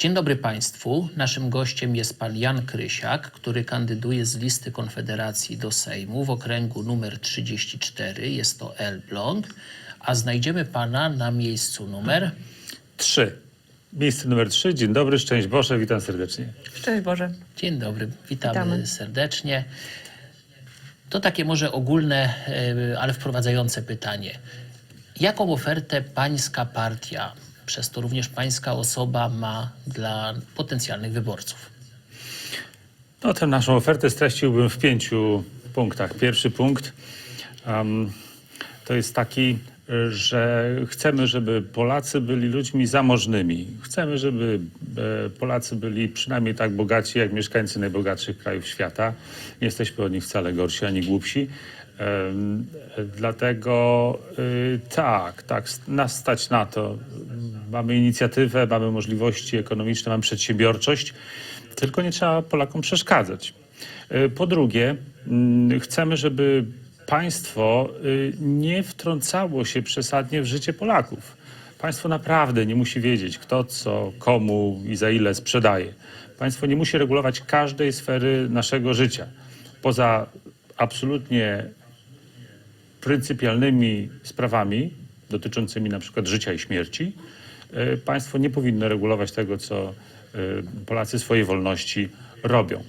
Dzień dobry Państwu. Naszym gościem jest pan Jan Krysiak, który kandyduje z listy Konfederacji do Sejmu w okręgu numer 34. Jest to Elbląg, a znajdziemy pana na miejscu numer. Trzy. Miejsce numer trzy. Dzień dobry, szczęść Boże, witam serdecznie. Szczęść Boże. Dzień dobry, witamy, Witamy. serdecznie. To takie może ogólne, e, ale wprowadzające pytanie. Jaką ofertę pańska partia, przez to również pańska osoba ma dla potencjalnych wyborców? No, tę naszą ofertę streściłbym w pięciu punktach. Pierwszy punkt em, to jest taki, że chcemy, żeby Polacy byli ludźmi zamożnymi. Chcemy, żeby e, Polacy byli przynajmniej tak bogaci jak mieszkańcy najbogatszych krajów świata. Nie jesteśmy od nich wcale gorsi ani głupsi. Dlatego y, tak, tak, nas stać na to. Mamy inicjatywę, mamy możliwości ekonomiczne, mamy przedsiębiorczość, tylko nie trzeba Polakom przeszkadzać. Y, Po drugie, mm, chcemy, żeby państwo y, nie wtrącało się przesadnie w życie Polaków. Państwo naprawdę nie musi wiedzieć, kto co, komu i za ile sprzedaje. Państwo nie musi regulować każdej sfery naszego życia. Poza absolutnie pryncypialnymi sprawami dotyczącymi na przykład życia i śmierci, e, państwo nie powinno regulować tego, co e, Polacy swojej wolności robią.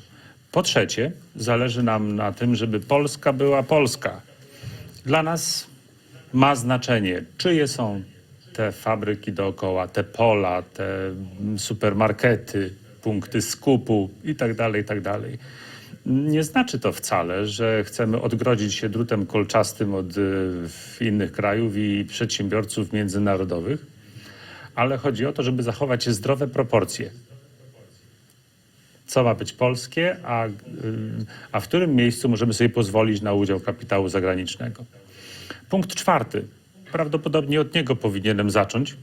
Po trzecie, zależy nam na tym, żeby Polska była Polska. Dla nas ma znaczenie, czyje są te fabryki dookoła, te pola, te supermarkety, punkty skupu itd., itd. Nie znaczy to wcale, że chcemy odgrodzić się drutem kolczastym od y, innych krajów i przedsiębiorców międzynarodowych, ale chodzi o to, żeby zachować zdrowe proporcje. Co ma być polskie, a, y, a w którym miejscu możemy sobie pozwolić na udział kapitału zagranicznego. Punkt czwarty. Prawdopodobnie od niego powinienem zacząć.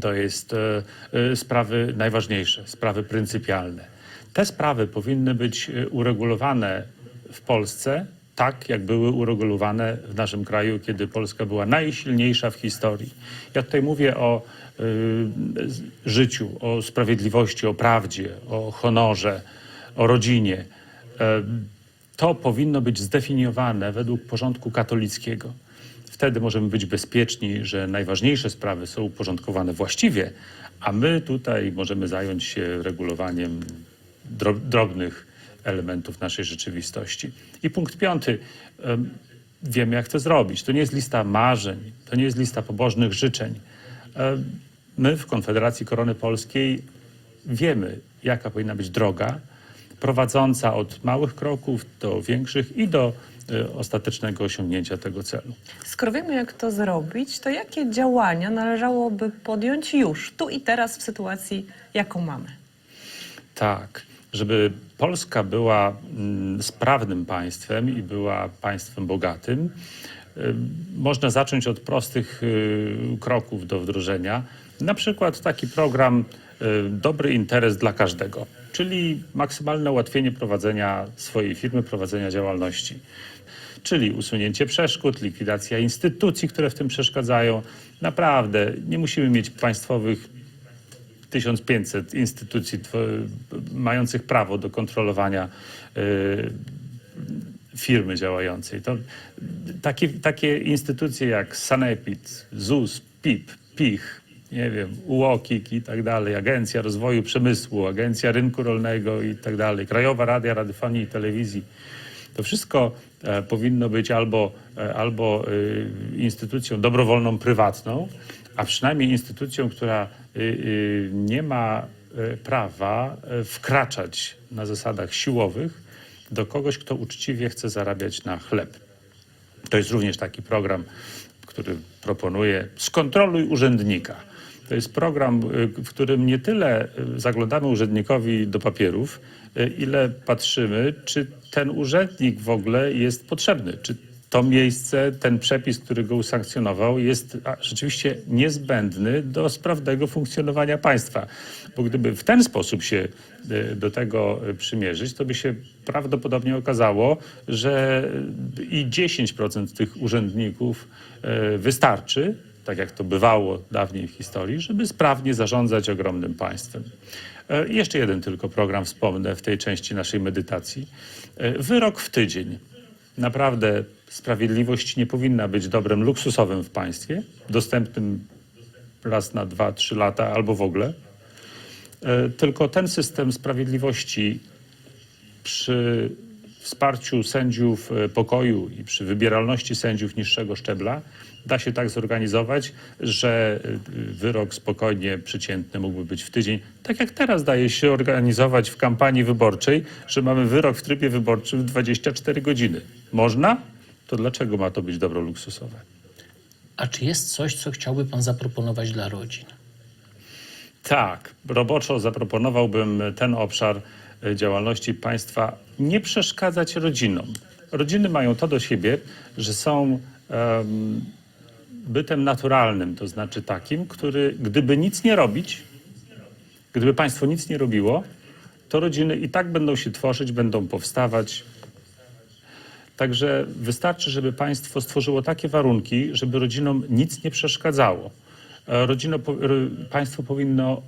To jest e, e, sprawy najważniejsze, sprawy pryncypialne. Te sprawy powinny być e, uregulowane w Polsce tak, jak były uregulowane w naszym kraju, kiedy Polska była najsilniejsza w historii. Ja tutaj mówię o życiu, o sprawiedliwości, o prawdzie, o honorze, o rodzinie. E, to powinno być zdefiniowane według porządku katolickiego. Wtedy możemy być bezpieczni, że najważniejsze sprawy są uporządkowane właściwie, a my tutaj możemy zająć się regulowaniem dro- drobnych elementów naszej rzeczywistości. I punkt piąty. em, Wiemy, jak to zrobić. To nie jest lista marzeń, to nie jest lista pobożnych życzeń. Em, My w Konfederacji Korony Polskiej wiemy, jaka powinna być droga, prowadząca od małych kroków do większych i do e, ostatecznego osiągnięcia tego celu. Skoro wiemy, jak to zrobić, to jakie działania należałoby podjąć już, tu i teraz, w sytuacji, jaką mamy? Tak, żeby Polska była mm, sprawnym państwem i była państwem bogatym, można zacząć od prostych y, kroków do wdrożenia. Na przykład taki program y, Dobry Interes dla Każdego, czyli maksymalne ułatwienie prowadzenia swojej firmy, prowadzenia działalności. Czyli usunięcie przeszkód, likwidacja instytucji, które w tym przeszkadzają. Naprawdę nie musimy mieć państwowych 1500 instytucji mających prawo do kontrolowania y, firmy działającej. To, takie, takie instytucje jak Sanepid, ZUS, PIP, PICH, nie wiem, UOKiK i tak dalej, Agencja Rozwoju Przemysłu, Agencja Rynku Rolnego i tak dalej, Krajowa Radia Radiofonii i Telewizji. To wszystko e, powinno być albo, e, albo y, instytucją dobrowolną, prywatną, a przynajmniej instytucją, która nie ma e, prawa e, wkraczać na zasadach siłowych do kogoś, kto uczciwie chce zarabiać na chleb. To jest również taki program, który proponuje skontroluj urzędnika. To jest program, y, w którym nie tyle y, zaglądamy urzędnikowi do papierów, y, ile patrzymy, czy ten urzędnik w ogóle jest potrzebny, czy to miejsce, ten przepis, który go usankcjonował, jest rzeczywiście niezbędny do sprawnego funkcjonowania państwa. Bo gdyby w ten sposób się e, do tego e, przymierzyć, to by się prawdopodobnie okazało, że e, i 10% tych urzędników wystarczy, tak jak to bywało dawniej w historii, żeby sprawnie zarządzać ogromnym państwem. Jeszcze jeden tylko program wspomnę w tej części naszej medytacji. Wyrok w tydzień. Naprawdę sprawiedliwość nie powinna być dobrem luksusowym w państwie, dostępnym raz na dwa, trzy lata albo w ogóle. E, Tylko ten system sprawiedliwości przy wsparciu sędziów e, pokoju i przy wybieralności sędziów niższego szczebla da się tak zorganizować, że e, wyrok spokojnie przeciętny mógłby być w tydzień. Tak jak teraz daje się organizować w kampanii wyborczej, że mamy wyrok w trybie wyborczym w 24 godziny. Można? To dlaczego ma to być dobro luksusowe? A czy jest coś, co chciałby pan zaproponować dla rodzin? Tak, roboczo zaproponowałbym ten obszar e, działalności państwa nie przeszkadzać rodzinom. Rodziny mają to do siebie, że są em, bytem naturalnym, to znaczy takim, który gdyby nic nie robić, gdyby państwo nic nie robiło, to rodziny i tak będą się tworzyć, będą powstawać. Także wystarczy, żeby państwo stworzyło takie warunki, żeby rodzinom nic nie przeszkadzało. E, Rodzino, ro- państwo powinno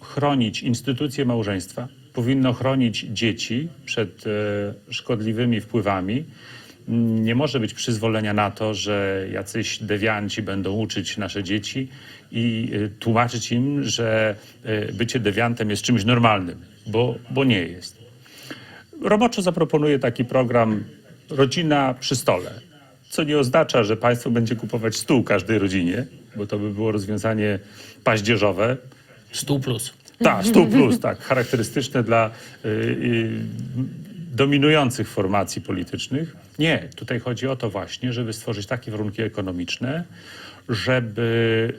chronić instytucje małżeństwa, powinno chronić dzieci przed e, szkodliwymi wpływami. Mm, Nie może być przyzwolenia na to, że jacyś dewianci będą uczyć nasze dzieci i e, tłumaczyć im, że e, bycie dewiantem jest czymś normalnym, bo, bo nie jest. Roboczo zaproponuję taki program Rodzina przy stole, co nie oznacza, że państwo będzie kupować stół każdej rodzinie, bo to by było rozwiązanie paździerzowe. Stół plus. Tak, stół plus, tak, charakterystyczne dla y, y, dominujących formacji politycznych. Nie, tutaj chodzi o to właśnie, żeby stworzyć takie warunki ekonomiczne, żeby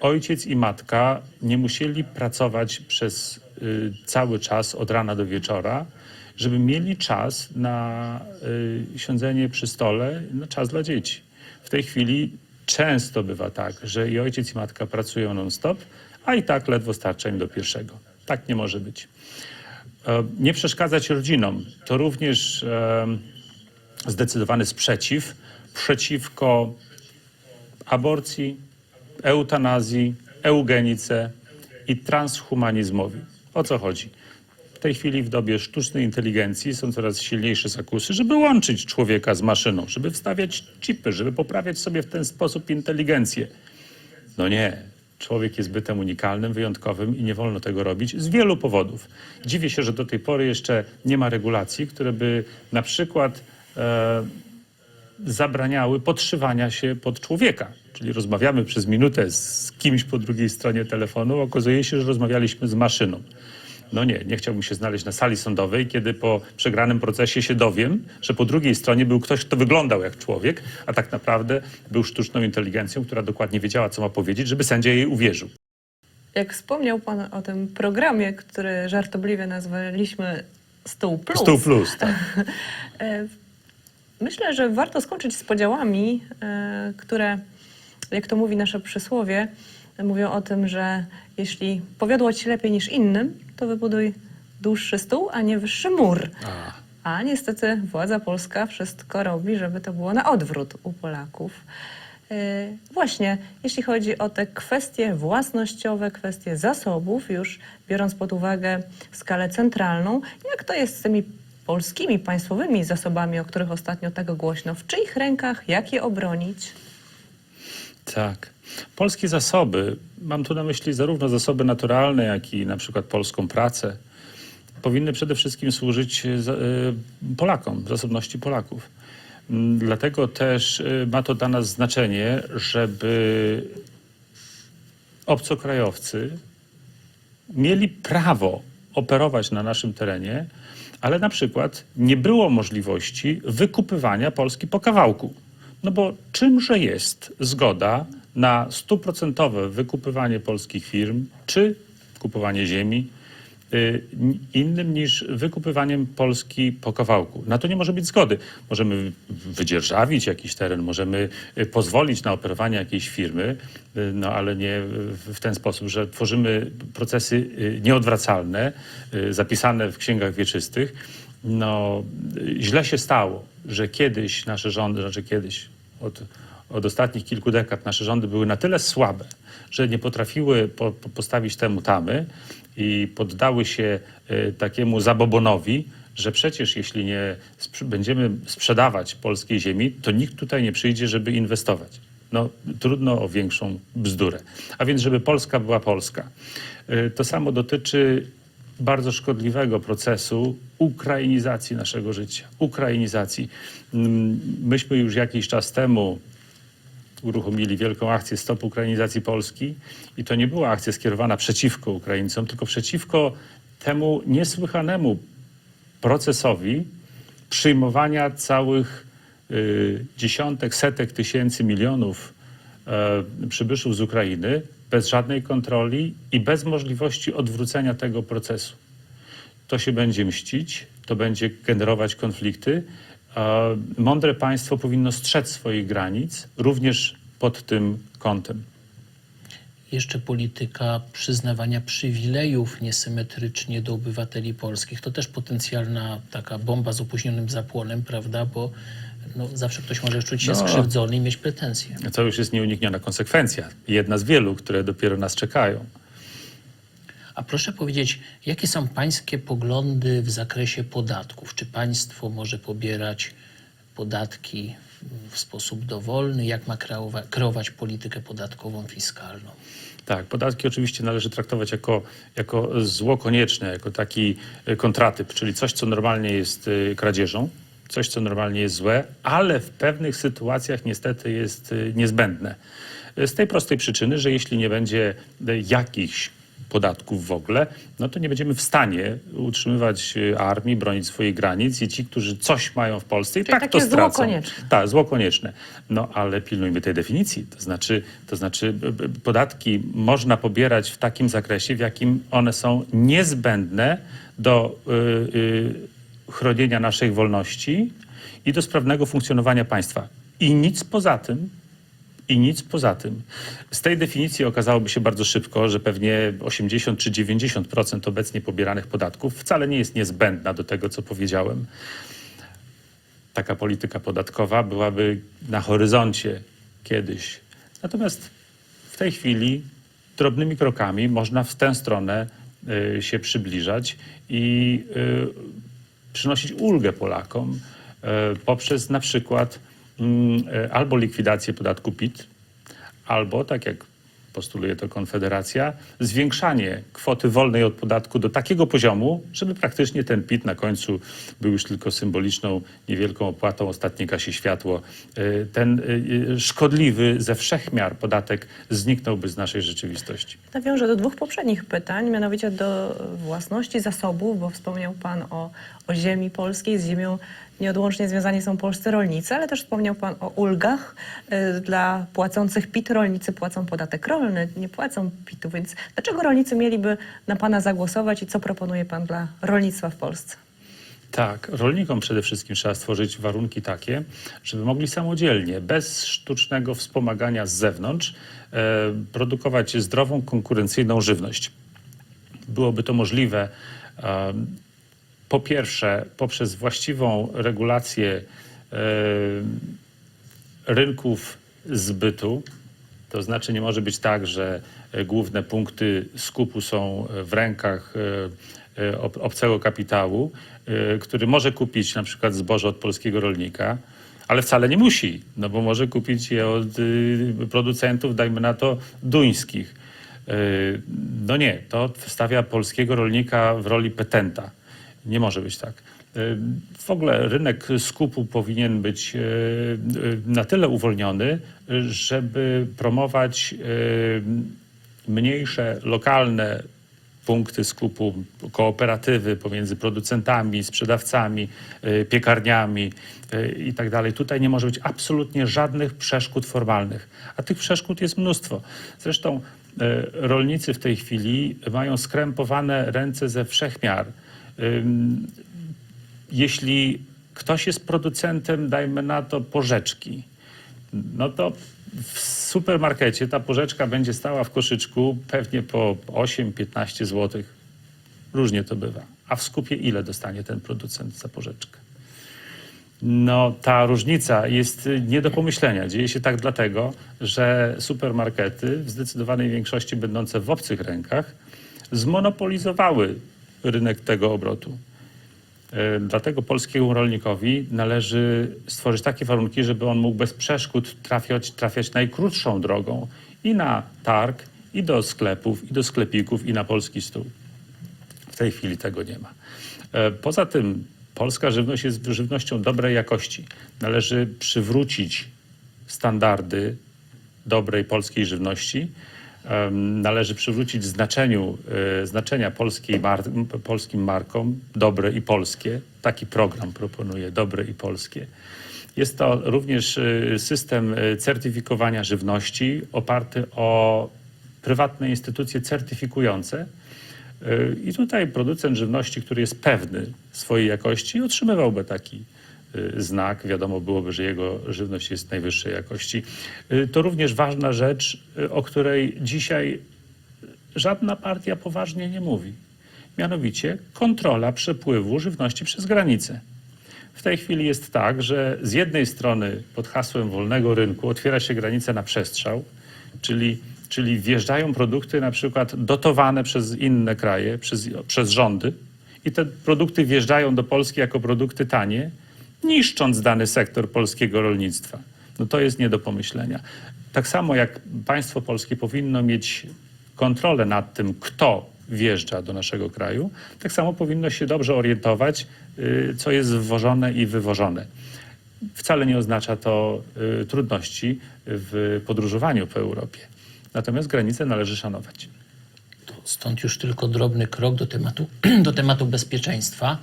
ojciec i matka nie musieli pracować przez y, cały czas od rana do wieczora, żeby mieli czas na y, siądzenie przy stole, na czas dla dzieci. W tej chwili często bywa tak, że i ojciec i matka pracują non-stop, a i tak ledwo starcza im do pierwszego. Tak nie może być. E, Nie przeszkadzać rodzinom to również e, zdecydowany sprzeciw przeciwko aborcji, eutanazji, eugenice i transhumanizmowi. O co chodzi? Tej chwili w dobie sztucznej inteligencji są coraz silniejsze zakusy, żeby łączyć człowieka z maszyną, żeby wstawiać chipy, żeby poprawiać sobie w ten sposób inteligencję. No nie. Człowiek jest bytem unikalnym, wyjątkowym i nie wolno tego robić z wielu powodów. Dziwię się, że do tej pory jeszcze nie ma regulacji, które by na przykład e, zabraniały podszywania się pod człowieka. Czyli rozmawiamy przez minutę z kimś po drugiej stronie telefonu, okazuje się, że rozmawialiśmy z maszyną. No nie, nie chciałbym się znaleźć na sali sądowej, kiedy po przegranym procesie się dowiem, że po drugiej stronie był ktoś, kto wyglądał jak człowiek, a tak naprawdę był sztuczną inteligencją, która dokładnie wiedziała, co ma powiedzieć, żeby sędzia jej uwierzył. Jak wspomniał Pan o tym programie, który żartobliwie nazwaliśmy Stół Plus. Stół plus, tak. E, Myślę, że warto skończyć z podziałami, e, które, jak to mówi nasze przysłowie, mówią o tym, że jeśli powiodło ci się lepiej niż innym, to wybuduj dłuższy stół, a nie wyższy mur. A. A niestety władza polska wszystko robi, żeby to było na odwrót u Polaków. Yy, Właśnie, jeśli chodzi o te kwestie własnościowe, kwestie zasobów, już biorąc pod uwagę skalę centralną, jak to jest z tymi polskimi państwowymi zasobami, o których ostatnio tak głośno? W czyich rękach, jak je obronić? Tak. Polskie zasoby, mam tu na myśli zarówno zasoby naturalne, jak i na przykład polską pracę, powinny przede wszystkim służyć e, Polakom, zasobności Polaków. Mm, Dlatego też e, ma to dla nas znaczenie, żeby obcokrajowcy mieli prawo operować na naszym terenie, ale na przykład nie było możliwości wykupywania Polski po kawałku. No bo czymże jest zgoda na stuprocentowe wykupywanie polskich firm, czy kupowanie ziemi, y, innym niż wykupywaniem Polski po kawałku. Na to nie może być zgody. Możemy wydzierżawić jakiś teren, możemy y, pozwolić na operowanie jakiejś firmy, y, no ale nie w ten sposób, że tworzymy procesy nieodwracalne, zapisane w księgach wieczystych. No, źle się stało, że kiedyś nasze rządy, znaczy kiedyś, od, od ostatnich kilku dekad nasze rządy były na tyle słabe, że nie potrafiły po, po postawić temu tamy i poddały się y, takiemu zabobonowi, że przecież jeśli nie będziemy sprzedawać polskiej ziemi, to nikt tutaj nie przyjdzie, żeby inwestować. No, trudno o większą bzdurę. A więc, żeby Polska była Polska. Y, To samo dotyczy bardzo szkodliwego procesu ukrainizacji naszego życia. Ukrainizacji. Myśmy już jakiś czas temu uruchomili wielką akcję Stop Ukrainizacji Polski i to nie była akcja skierowana przeciwko Ukraińcom, tylko przeciwko temu niesłychanemu procesowi przyjmowania całych y, dziesiątek, setek tysięcy, milionów e, przybyszów z Ukrainy bez żadnej kontroli i bez możliwości odwrócenia tego procesu. To się będzie mścić, to będzie generować konflikty. Mądre państwo powinno strzec swoich granic, również pod tym kątem. Jeszcze polityka przyznawania przywilejów niesymetrycznie do obywateli polskich. To też potencjalna taka bomba z opóźnionym zapłonem, prawda? Bo no, zawsze ktoś może czuć się No. skrzywdzony i mieć pretensje. To już jest nieunikniona konsekwencja. Jedna z wielu, które dopiero nas czekają. A proszę powiedzieć, jakie są pańskie poglądy w zakresie podatków? Czy państwo może pobierać podatki w sposób dowolny? Jak ma kreowa- kreować politykę podatkową, fiskalną? Tak, podatki oczywiście należy traktować jako, jako zło konieczne, jako taki e, kontratyp, czyli coś, co normalnie jest e, kradzieżą, coś, co normalnie jest złe, ale w pewnych sytuacjach niestety jest e, niezbędne. Z tej prostej przyczyny, że jeśli nie będzie jakichś podatków w ogóle, no to nie będziemy w stanie utrzymywać e, armii, bronić swoich granic i ci, którzy coś mają w Polsce i Czyli tak takie to zło stracą. konieczne. Tak, zło konieczne. No ale pilnujmy tej definicji. To znaczy, to znaczy podatki można pobierać w takim zakresie, w jakim one są niezbędne do y, y, chronienia naszej wolności i do sprawnego funkcjonowania państwa. I nic poza tym, i nic poza tym. Z tej definicji okazałoby się bardzo szybko, że pewnie 80 czy 90% obecnie pobieranych podatków wcale nie jest niezbędna do tego, co powiedziałem taka polityka podatkowa byłaby na horyzoncie kiedyś. Natomiast w tej chwili drobnymi krokami można w tę stronę y, się przybliżać i y, przynosić ulgę Polakom y, poprzez na przykład albo likwidację podatku PIT, albo, tak jak postuluje to Konfederacja, zwiększanie kwoty wolnej od podatku do takiego poziomu, żeby praktycznie ten PIT na końcu był już tylko symboliczną, niewielką opłatą, ostatnie gasi światło. Y, Ten y, szkodliwy ze wszechmiar podatek zniknąłby z naszej rzeczywistości. Nawiążę do dwóch poprzednich pytań, mianowicie do własności zasobów, bo wspomniał Pan o, o ziemi polskiej. Z ziemią nieodłącznie związani są polscy rolnicy, ale też wspomniał Pan o ulgach y, dla płacących PIT. Rolnicy płacą podatek rolny, nie płacą PIT-u, więc dlaczego rolnicy mieliby na Pana zagłosować i co proponuje Pan dla rolnictwa w Polsce? Tak, rolnikom przede wszystkim trzeba stworzyć warunki takie, żeby mogli samodzielnie, bez sztucznego wspomagania z zewnątrz, e, produkować zdrową, konkurencyjną żywność. Byłoby to możliwe e, po pierwsze poprzez właściwą regulację e, rynków zbytu. To znaczy nie może być tak, że główne punkty skupu są w rękach e, e, ob- obcego kapitału, który może kupić na przykład zboże od polskiego rolnika, ale wcale nie musi, no bo może kupić je od y, producentów, dajmy na to, duńskich. No nie, to stawia polskiego rolnika w roli petenta. Nie może być tak. Y, W ogóle rynek skupu powinien być y, y, na tyle uwolniony, żeby promować mniejsze, lokalne punkty skupu, kooperatywy pomiędzy producentami, sprzedawcami, piekarniami i tak dalej. Tutaj nie może być absolutnie żadnych przeszkód formalnych, a tych przeszkód jest mnóstwo. Zresztą rolnicy w tej chwili mają skrępowane ręce ze wszechmiar. Ym, Jeśli ktoś jest producentem, dajmy na to porzeczki, no to w supermarkecie ta porzeczka będzie stała w koszyczku pewnie po 8-15 zł. Różnie to bywa. A w skupie ile dostanie ten producent za porzeczkę? No, ta różnica jest y, nie do pomyślenia. Dzieje się tak dlatego, że supermarkety, w zdecydowanej większości będące w obcych rękach, zmonopolizowały rynek tego obrotu. E, Dlatego polskiemu rolnikowi należy stworzyć takie warunki, żeby on mógł bez przeszkód trafiać, trafiać najkrótszą drogą i na targ, i do sklepów, i do sklepików, i na polski stół. W tej chwili tego nie ma. E, Poza tym polska żywność jest żywnością dobrej jakości. Należy przywrócić standardy dobrej polskiej żywności. Należy przywrócić znaczeniu, e, znaczenia polskiej mar polskim markom dobre i polskie. Taki program proponuje dobre i polskie. Jest to również e, system e, certyfikowania żywności oparty o prywatne instytucje certyfikujące. I tutaj producent żywności, który jest pewny swojej jakości, otrzymywałby taki znak. Wiadomo byłoby, że jego żywność jest najwyższej jakości. E, To również ważna rzecz, e, o której dzisiaj żadna partia poważnie nie mówi. Mianowicie kontrola przepływu żywności przez granicę. W tej chwili jest tak, że z jednej strony pod hasłem wolnego rynku otwiera się granica na przestrzał, czyli, czyli wjeżdżają produkty na przykład dotowane przez inne kraje, przez, przez rządy i te produkty wjeżdżają do Polski jako produkty tanie, niszcząc dany sektor polskiego rolnictwa. No to jest nie do pomyślenia. Tak samo jak państwo polskie powinno mieć kontrolę nad tym, kto wjeżdża do naszego kraju, tak samo powinno się dobrze orientować, y, co jest wwożone i wywożone. Wcale nie oznacza to y, trudności w podróżowaniu po Europie. Natomiast granice należy szanować. Stąd już tylko drobny krok do tematu, do tematu bezpieczeństwa.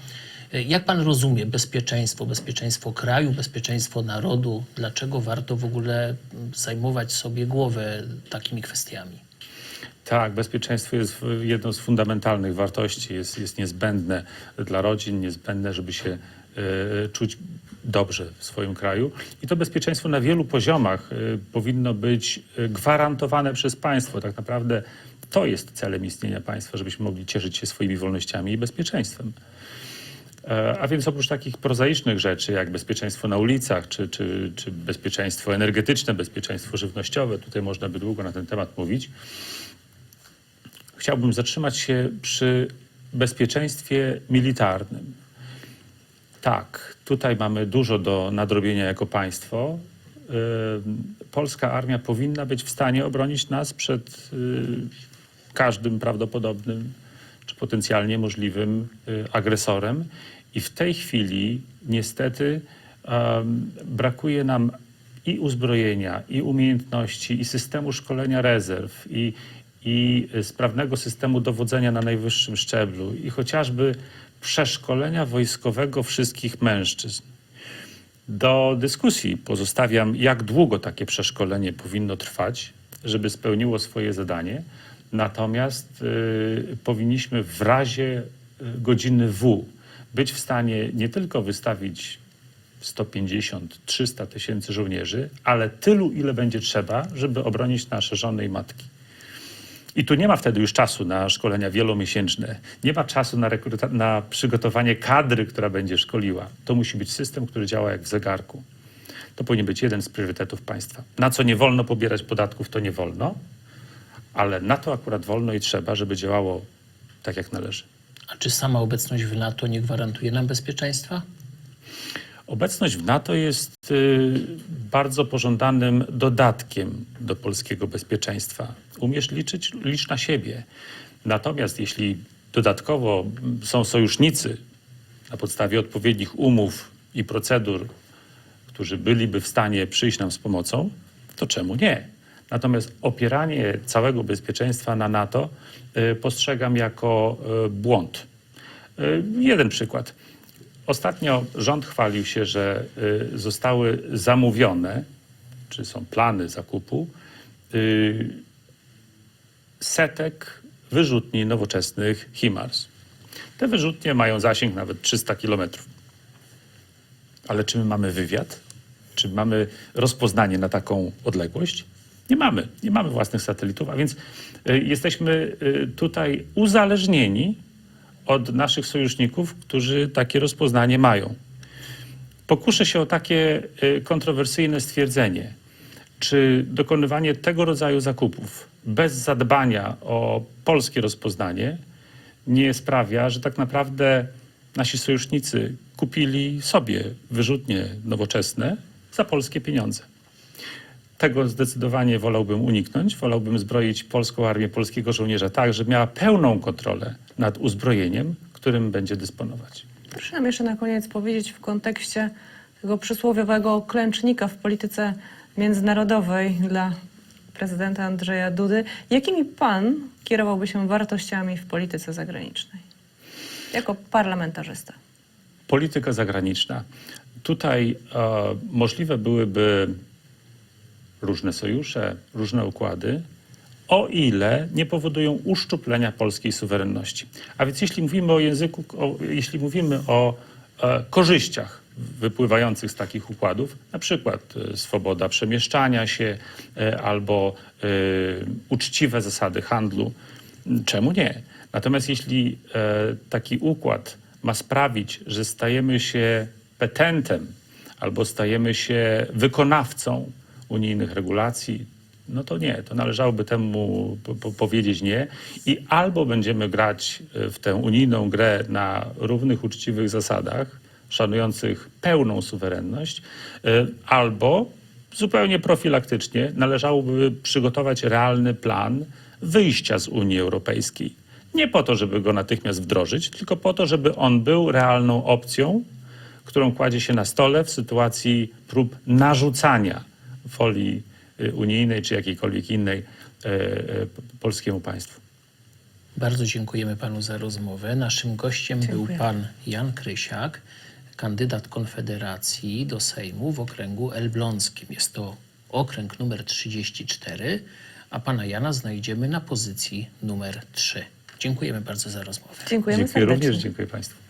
Jak pan rozumie bezpieczeństwo, bezpieczeństwo kraju, bezpieczeństwo narodu? Dlaczego warto w ogóle zajmować sobie głowę takimi kwestiami? Tak, bezpieczeństwo jest jedną z fundamentalnych wartości, jest, jest niezbędne dla rodzin, niezbędne, żeby się e, czuć dobrze w swoim kraju. I to bezpieczeństwo na wielu poziomach e, powinno być e, gwarantowane przez państwo. Tak naprawdę to jest celem istnienia państwa, żebyśmy mogli cieszyć się swoimi wolnościami i bezpieczeństwem. E, A więc oprócz takich prozaicznych rzeczy, jak bezpieczeństwo na ulicach, czy, czy, czy bezpieczeństwo energetyczne, bezpieczeństwo żywnościowe, tutaj można by długo na ten temat mówić, chciałbym zatrzymać się przy bezpieczeństwie militarnym. Tak, tutaj mamy dużo do nadrobienia jako państwo. Ym, Polska armia powinna być w stanie obronić nas przed y, każdym prawdopodobnym czy potencjalnie możliwym agresorem. I w tej chwili niestety em, brakuje nam i uzbrojenia, i umiejętności, i systemu szkolenia rezerw, i, i y, sprawnego systemu dowodzenia na najwyższym szczeblu, i chociażby przeszkolenia wojskowego wszystkich mężczyzn. Do dyskusji pozostawiam, jak długo takie przeszkolenie powinno trwać, żeby spełniło swoje zadanie. Natomiast y, powinniśmy w razie y, godziny W być w stanie nie tylko wystawić 150-300 tysięcy żołnierzy, ale tylu, ile będzie trzeba, żeby obronić nasze żony i matki. I tu nie ma wtedy już czasu na szkolenia wielomiesięczne. Nie ma czasu na, na przygotowanie kadry, która będzie szkoliła. To musi być system, który działa jak w zegarku. To powinien być jeden z priorytetów państwa. Na co nie wolno pobierać podatków, to nie wolno, ale na to akurat wolno i trzeba, żeby działało tak, jak należy. A czy sama obecność w NATO nie gwarantuje nam bezpieczeństwa? Obecność w NATO jest y, bardzo pożądanym dodatkiem do polskiego bezpieczeństwa. Umiesz liczyć, licz na siebie. Natomiast jeśli dodatkowo są sojusznicy na podstawie odpowiednich umów i procedur, którzy byliby w stanie przyjść nam z pomocą, to czemu nie? Natomiast opieranie całego bezpieczeństwa na NATO y, postrzegam jako y, błąd. Y, Jeden przykład. Ostatnio rząd chwalił się, że zostały zamówione, czy są plany zakupu, setek wyrzutni nowoczesnych HIMARS. Te wyrzutnie mają zasięg nawet 300 kilometrów. Ale czy my mamy wywiad? Czy mamy rozpoznanie na taką odległość? Nie mamy. Nie mamy własnych satelitów, a więc y, jesteśmy y, tutaj uzależnieni od naszych sojuszników, którzy takie rozpoznanie mają. Pokuszę się o takie y, kontrowersyjne stwierdzenie. Czy dokonywanie tego rodzaju zakupów bez zadbania o polskie rozpoznanie nie sprawia, że tak naprawdę nasi sojusznicy kupili sobie wyrzutnie nowoczesne za polskie pieniądze? Tego zdecydowanie wolałbym uniknąć. Wolałbym zbroić polską armię, polskiego żołnierza tak, żeby miała pełną kontrolę nad uzbrojeniem, którym będzie dysponować. Proszę nam jeszcze na koniec powiedzieć w kontekście tego przysłowiowego klęcznika w polityce międzynarodowej dla prezydenta Andrzeja Dudy, jakimi pan kierowałby się wartościami w polityce zagranicznej? Jako parlamentarzysta. Polityka zagraniczna. Tutaj e, możliwe byłyby różne sojusze, różne układy, o ile nie powodują uszczuplenia polskiej suwerenności. A więc jeśli mówimy o języku, o, jeśli mówimy o e, korzyściach wypływających z takich układów, na przykład e, swoboda przemieszczania się e, albo e, uczciwe zasady handlu, czemu nie? Natomiast jeśli taki układ ma sprawić, że stajemy się petentem albo stajemy się wykonawcą unijnych regulacji, no to nie, to należałoby temu po, po, powiedzieć nie. I albo będziemy grać e, w tę unijną grę na równych, uczciwych zasadach, szanujących pełną suwerenność, e, albo zupełnie profilaktycznie należałoby przygotować realny plan wyjścia z Unii Europejskiej. Nie po to, żeby go natychmiast wdrożyć, tylko po to, żeby on był realną opcją, którą kładzie się na stole w sytuacji prób narzucania folii y, unijnej czy jakiejkolwiek innej e, e, polskiemu państwu. Bardzo dziękujemy panu za rozmowę. Naszym gościem Dziękuję. był pan Jan Krysiak, kandydat Konfederacji do Sejmu w okręgu elbląskim. Jest to okręg numer 34, a pana Jana znajdziemy na pozycji numer 3. Dziękujemy bardzo za rozmowę. Dziękujemy Dziękuję serdecznie. również, dziękuję państwu.